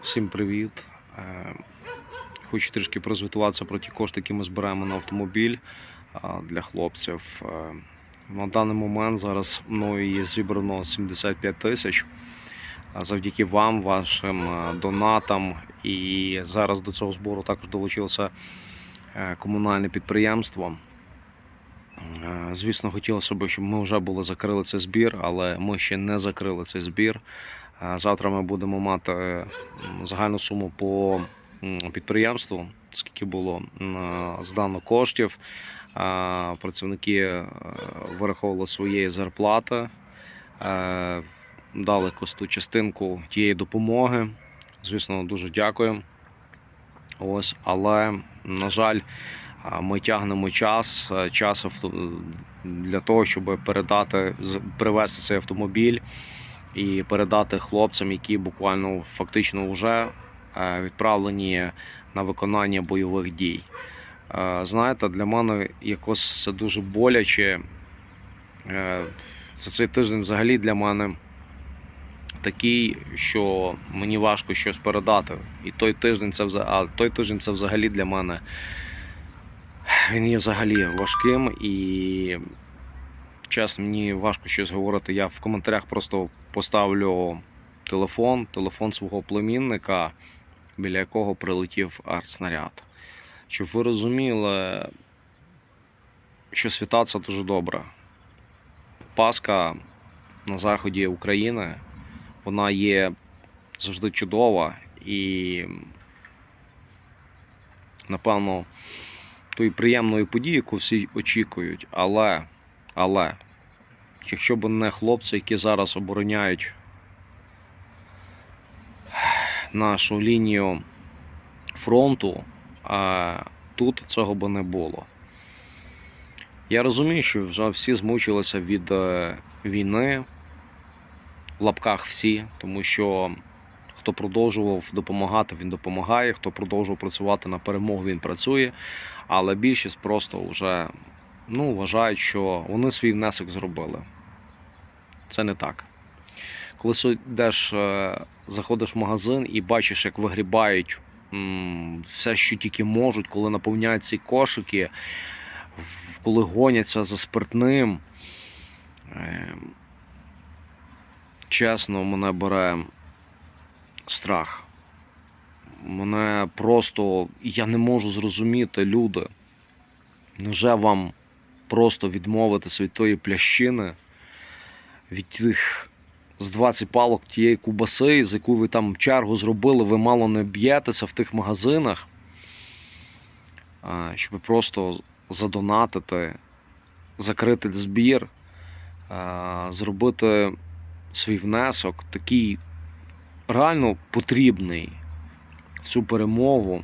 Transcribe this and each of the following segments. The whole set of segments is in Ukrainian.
Всім привіт. Е, Хочу трішки прозвітуватися про ті кошти, які ми збираємо на автомобіль для хлопців. Е, На даний момент зараз мною є зібрано 75 тисяч. Завдяки вам, вашим е, донатам. І зараз до цього збору також долучилося комунальне підприємство. Звісно, хотілося б, щоб ми вже були закрили цей збір, але ми ще не закрили цей збір. Е, Завтра ми будемо мати загальну суму по підприємству, скільки було м, здано коштів. Е, Працівники е, вираховували своєї зарплати, е, дали косту частинку тієї допомоги. Звісно, дуже дякую. Ось, але, на жаль, ми тягнемо час, е, час для того, щоб передати, привезти цей автомобіль і передати хлопцям, які буквально фактично вже е, відправлені на виконання бойових дій. Е, Знаєте, для мене якось це дуже боляче. Е, За цей тиждень взагалі для мене такий, що мені важко щось передати. І той тиждень це а той тиждень це взагалі для мене. Він є взагалі важким і чесно, мені важко щось говорити. Я в коментарях просто поставлю телефон, телефон свого племінника, біля якого прилетів артснаряд. Щоб ви розуміли, що свята це дуже добре. Пасха на заході України, вона є завжди чудова і, напевно, тої приємної події, яку всі очікують. Але, але, якщо б не хлопці, які зараз обороняють нашу лінію фронту, тут цього би не було. Я розумію, що вже всі змучилися від е, війни, в лапках всі, тому що хто продовжував допомагати, він допомагає, хто продовжував працювати на перемогу, він працює. Але більшість просто вже ну, вважають, що вони свій внесок зробили. Це не так. Коли йдеш, е, заходиш в магазин і бачиш, як вигрібають все, що тільки можуть, коли наповняють ці кошики, коли гоняться за спиртним. е, Чесно, мене бере страх. Мене просто я не можу зрозуміти, люди. Невже вам просто відмовитися від тої плящини, від тих з 20 палок тієї кубаси, з яку ви там чергу зробили, ви мало не б'єтеся в тих магазинах, щоб просто задонатити, закрити збір, зробити свій внесок, такий реально потрібний в цю перемогу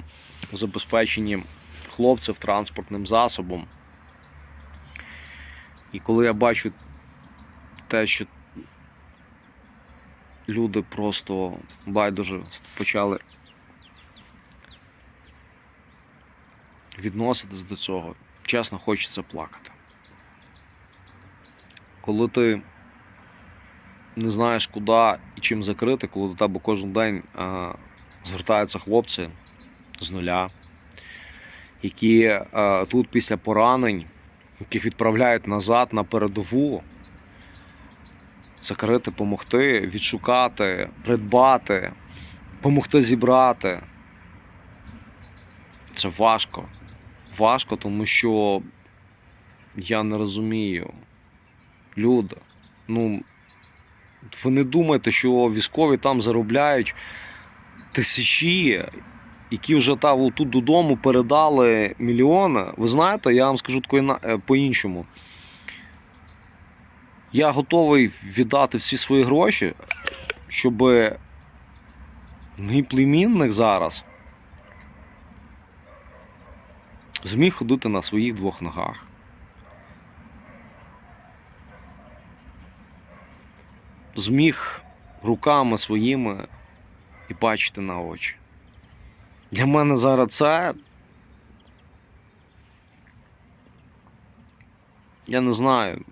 у забезпеченні хлопців транспортним засобом. І коли я бачу те, що люди просто байдуже почали відноситись до цього, чесно, хочеться плакати. Коли ти не знаєш, куди і чим закрити, коли до тебе кожен день а, звертаються хлопці з нуля, які а, тут після поранень, яких відправляють назад на передову, закрити, допомогти, відшукати, придбати, допомогти зібрати. Це важко. Важко, тому що я не розумію. Люди, ну, ви не думайте, що військові там заробляють тисячі, які вже та, тут додому передали мільйони. Ви знаєте, я вам скажу е, по-іншому. Я готовий віддати всі свої гроші, щоб мій племінник зараз зміг ходити на своїх двох ногах. Зміг руками своїми і бачити на очі. Для мене зараз це. Я не знаю.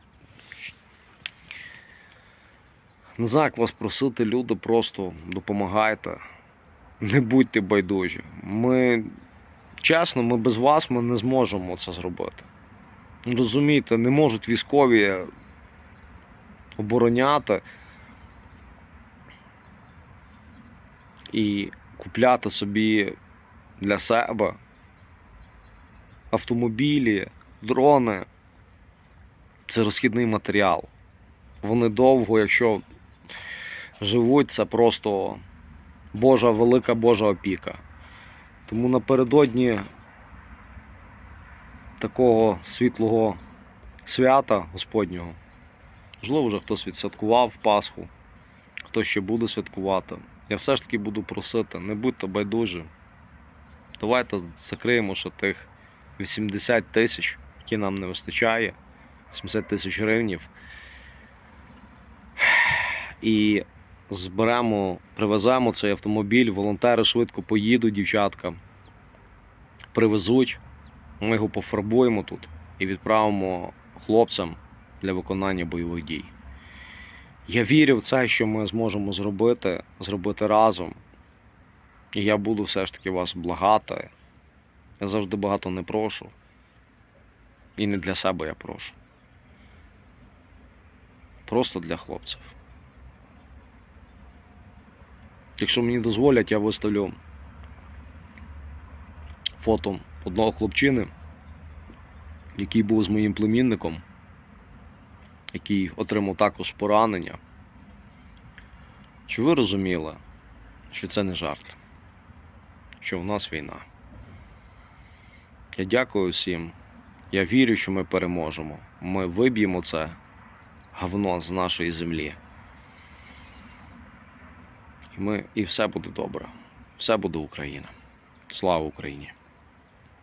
Не знаю, як вас просити, люди, просто допомагайте. Не будьте байдужі. Ми, чесно, ми без вас ми не зможемо це зробити. Розумієте, не можуть військові обороняти і купляти собі для себе автомобілі, дрони. Це розхідний матеріал. Вони довго, якщо живуть, це просто Божа велика Божа опіка. Тому напередодні такого світлого свята Господнього, можливо, вже хтось відсвяткував Пасху, хто ще буде святкувати. Я все ж таки буду просити, не будьте байдужі. Давайте закриємо ще тих 80 тисяч, які нам не вистачає, 70 тисяч гривнів. І зберемо, привеземо цей автомобіль, волонтери швидко поїдуть, дівчатка, привезуть, ми його пофарбуємо тут і відправимо хлопцям для виконання бойових дій. Я вірю в це, що ми зможемо зробити, зробити разом. І я буду все ж таки вас благати. Я завжди багато не прошу. І не для себе я прошу. Просто для хлопців. Якщо мені дозволять, я виставлю фото одного хлопчини, який був з моїм племінником, який отримав також поранення. Щоб ви розуміли, що це не жарт, що в нас війна. Я дякую всім. Я вірю, що ми переможемо. Ми виб'ємо це говно з нашої землі. Ми, і все буде добре. Все буде Україна. Слава Україні!